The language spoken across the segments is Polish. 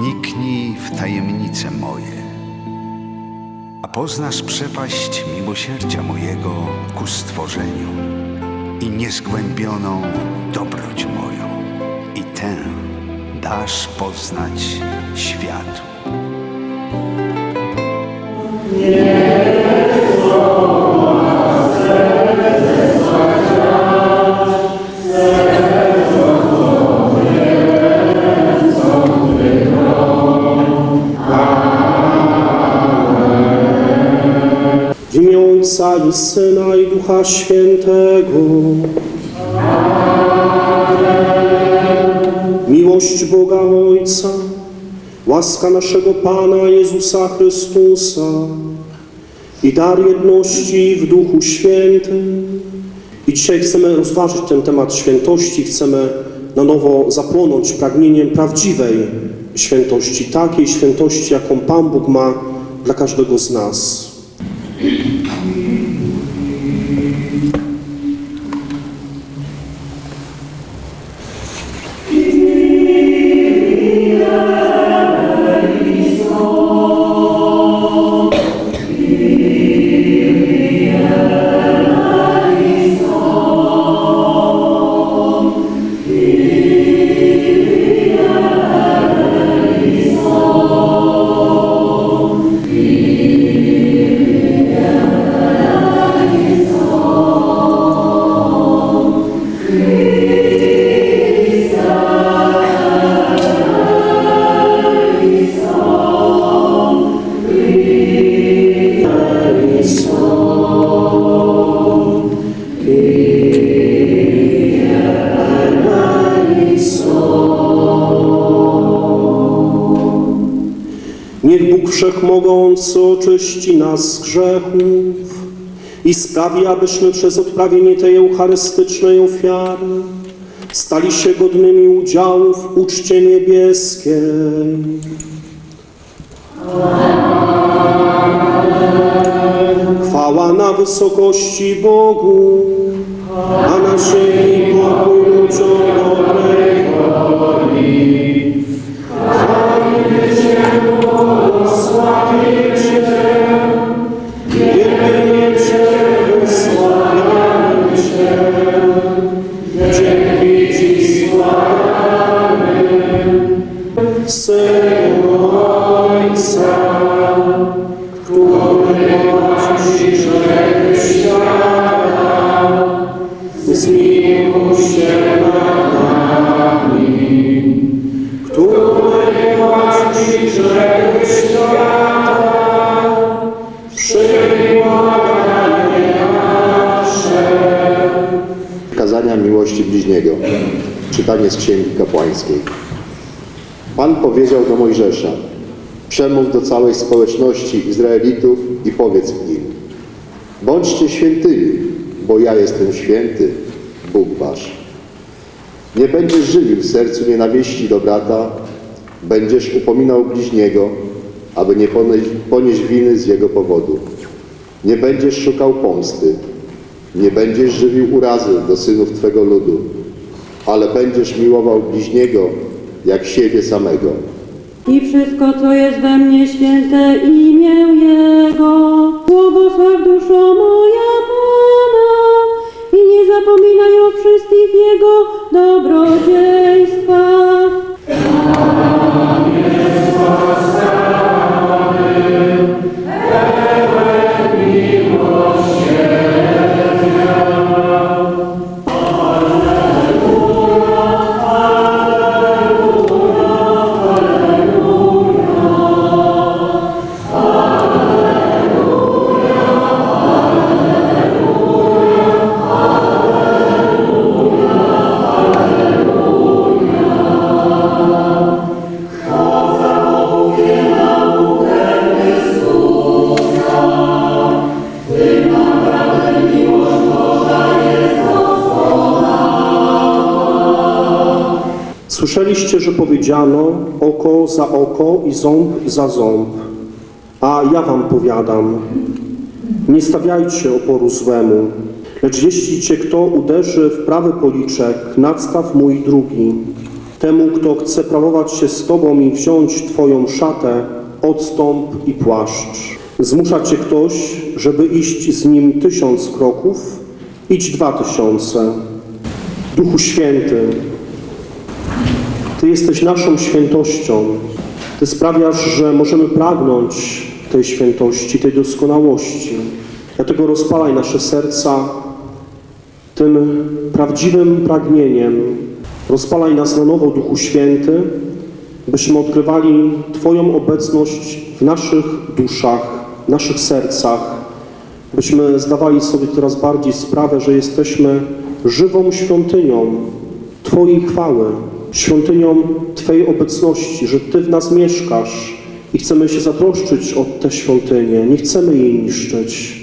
Wniknij w tajemnice moje, a poznasz przepaść miłosierdzia mojego ku stworzeniu i niezgłębioną dobroć moją, i tę dasz poznać światu. W Syna i Ducha Świętego. Miłość Boga Ojca, łaska naszego Pana Jezusa Chrystusa i dar jedności w Duchu Świętym. I dzisiaj chcemy rozważyć ten temat świętości, chcemy na nowo zapłonąć pragnieniem prawdziwej świętości, takiej świętości, jaką Pan Bóg ma dla każdego z nas. Bóg Wszechmogący oczyści nas z grzechów i sprawi, abyśmy przez odprawienie tej eucharystycznej ofiary stali się godnymi udziału w uczcie niebieskiej. Chwała na wysokości Bogu, a na ziemi Christ. Czytanie z Księgi Kapłańskiej. Pan powiedział do Mojżesza, przemów do całej społeczności Izraelitów i powiedz im, bądźcie świętymi, bo ja jestem święty, Bóg wasz. Nie będziesz żywił w sercu nienawiści do brata, będziesz upominał bliźniego, aby nie ponieść, ponieść winy z jego powodu. Nie będziesz szukał pomsty, nie będziesz żywił urazy do synów Twego ludu, ale będziesz miłował bliźniego jak siebie samego. I wszystko, co jest we mnie święte imię Jego, błogosław duszo moja Pana i nie zapominaj o wszystkich Jego dobrodziejstwach. Słyszeliście, że powiedziano oko za oko i ząb za ząb. A ja wam powiadam, nie stawiajcie oporu złemu, lecz jeśli cię kto uderzy w prawy policzek, nadstaw mój drugi. Temu, kto chce prawować się z tobą i wziąć twoją szatę, odstąp i płaszcz. Zmusza cię ktoś, żeby iść z nim tysiąc kroków, idź dwa tysiące. Duchu Święty, Ty jesteś naszą świętością. Ty sprawiasz, że możemy pragnąć tej świętości, tej doskonałości. Dlatego rozpalaj nasze serca tym prawdziwym pragnieniem. Rozpalaj nas na nowo, Duchu Święty, byśmy odkrywali Twoją obecność w naszych duszach, w naszych sercach, byśmy zdawali sobie coraz bardziej sprawę, że jesteśmy żywą świątynią Twojej chwały, świątynią Twojej obecności, że Ty w nas mieszkasz i chcemy się zatroszczyć o tę świątynię, nie chcemy jej niszczyć.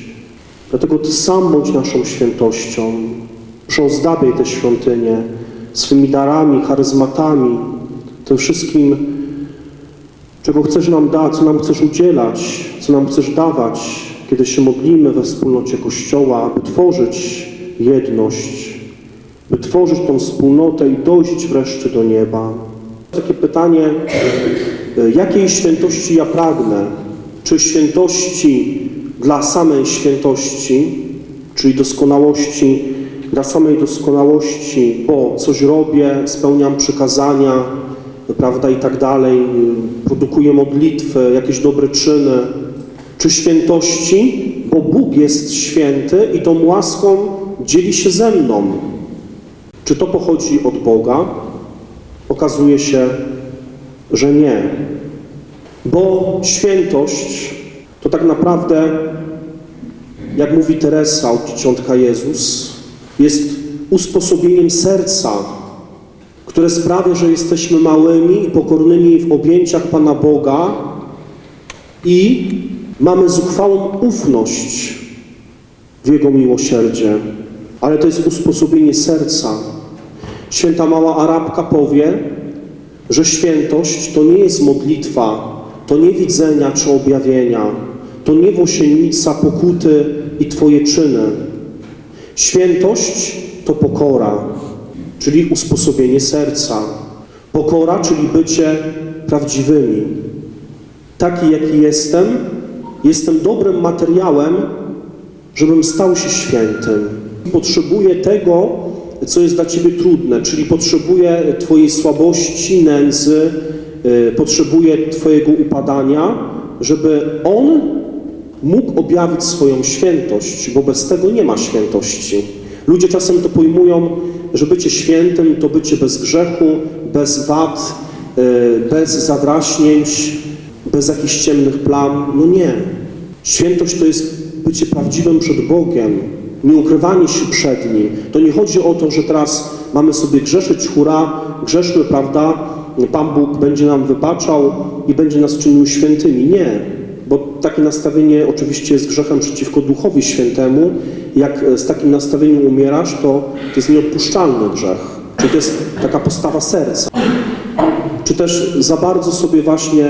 Dlatego Ty sam bądź naszą świętością. Proszę tę świątynię swymi darami, charyzmatami, tym wszystkim, czego chcesz nam dać, co nam chcesz udzielać, co nam chcesz dawać, kiedy się modlimy we wspólnocie Kościoła, by tworzyć jedność, by tworzyć tą wspólnotę i dojść wreszcie do nieba. Takie pytanie, e, jakiej świętości ja pragnę? Czy świętości dla samej świętości, czyli doskonałości, dla samej doskonałości, bo coś robię, spełniam przykazania, prawda, i tak dalej, produkuję modlitwy, jakieś dobre czyny, czy świętości, bo Bóg jest święty i tą łaską dzieli się ze mną. Czy to pochodzi od Boga? Okazuje się, że nie. Bo świętość to tak naprawdę, jak mówi Teresa od Jezus, jest usposobieniem serca, które sprawia, że jesteśmy małymi i pokornymi w objęciach Pana Boga i mamy zuchwałą ufność w Jego miłosierdzie. Ale to jest usposobienie serca. Święta mała Arabka powie, że świętość to nie jest modlitwa, to nie widzenia czy objawienia, to nie włosienica pokuty i Twoje czyny. Świętość to pokora, czyli usposobienie serca. Pokora, czyli bycie prawdziwymi. Taki, jaki jestem, jestem dobrym materiałem, żebym stał się świętym. Potrzebuję tego, co jest dla Ciebie trudne, czyli potrzebuję Twojej słabości, nędzy, y, potrzebuję Twojego upadania, żeby On mógł objawić swoją świętość, bo bez tego nie ma świętości. Ludzie czasem to pojmują, że bycie świętym to bycie bez grzechu, bez wad, y, bez zadraśnięć, bez jakichś ciemnych plam. No nie. Świętość to jest bycie prawdziwym przed Bogiem, nie ukrywanie się przed Nim. To nie chodzi o to, że teraz mamy sobie grzeszyć, hura, grzeszmy, prawda? Pan Bóg będzie nam wybaczał i będzie nas czynił świętymi. Nie, bo takie nastawienie oczywiście jest grzechem przeciwko Duchowi Świętemu. Jak z takim nastawieniem umierasz, to to jest nieodpuszczalny grzech. Czyli to jest taka postawa serca. Czy też za bardzo sobie właśnie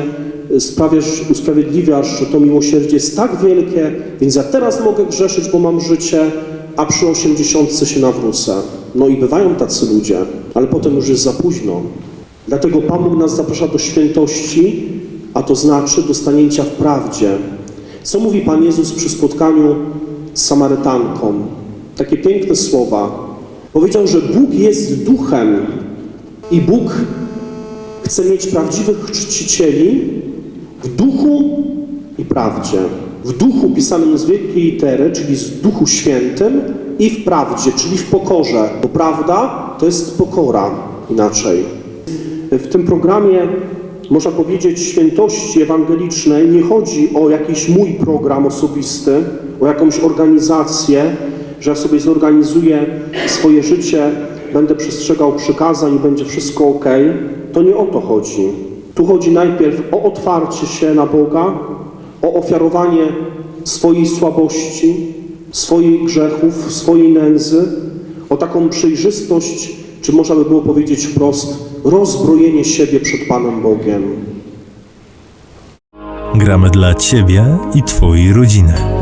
sprawiasz, usprawiedliwiasz, że to miłosierdzie jest tak wielkie, więc ja teraz mogę grzeszyć, bo mam życie, a przy osiemdziesiątce się nawrócę. No i bywają tacy ludzie, ale potem już jest za późno. Dlatego Pan Bóg nas zaprasza do świętości, a to znaczy do stanięcia w prawdzie. Co mówi Pan Jezus przy spotkaniu z Samarytanką? Takie piękne słowa. Powiedział, że Bóg jest duchem i Bóg chce mieć prawdziwych czcicieli w duchu i prawdzie. W duchu pisanym z wielkiej litery, czyli w duchu świętym i w prawdzie, czyli w pokorze. Bo prawda to jest pokora inaczej. W tym programie, można powiedzieć, świętości ewangelicznej nie chodzi o jakiś mój program osobisty, o jakąś organizację, że ja sobie zorganizuję swoje życie, będę przestrzegał przykazań i będzie wszystko ok. To nie o to chodzi. Tu chodzi najpierw o otwarcie się na Boga, o ofiarowanie swojej słabości, swoich grzechów, swojej nędzy, o taką przejrzystość, czy można by było powiedzieć wprost, rozbrojenie siebie przed Panem Bogiem. Gramy dla Ciebie i Twojej rodziny.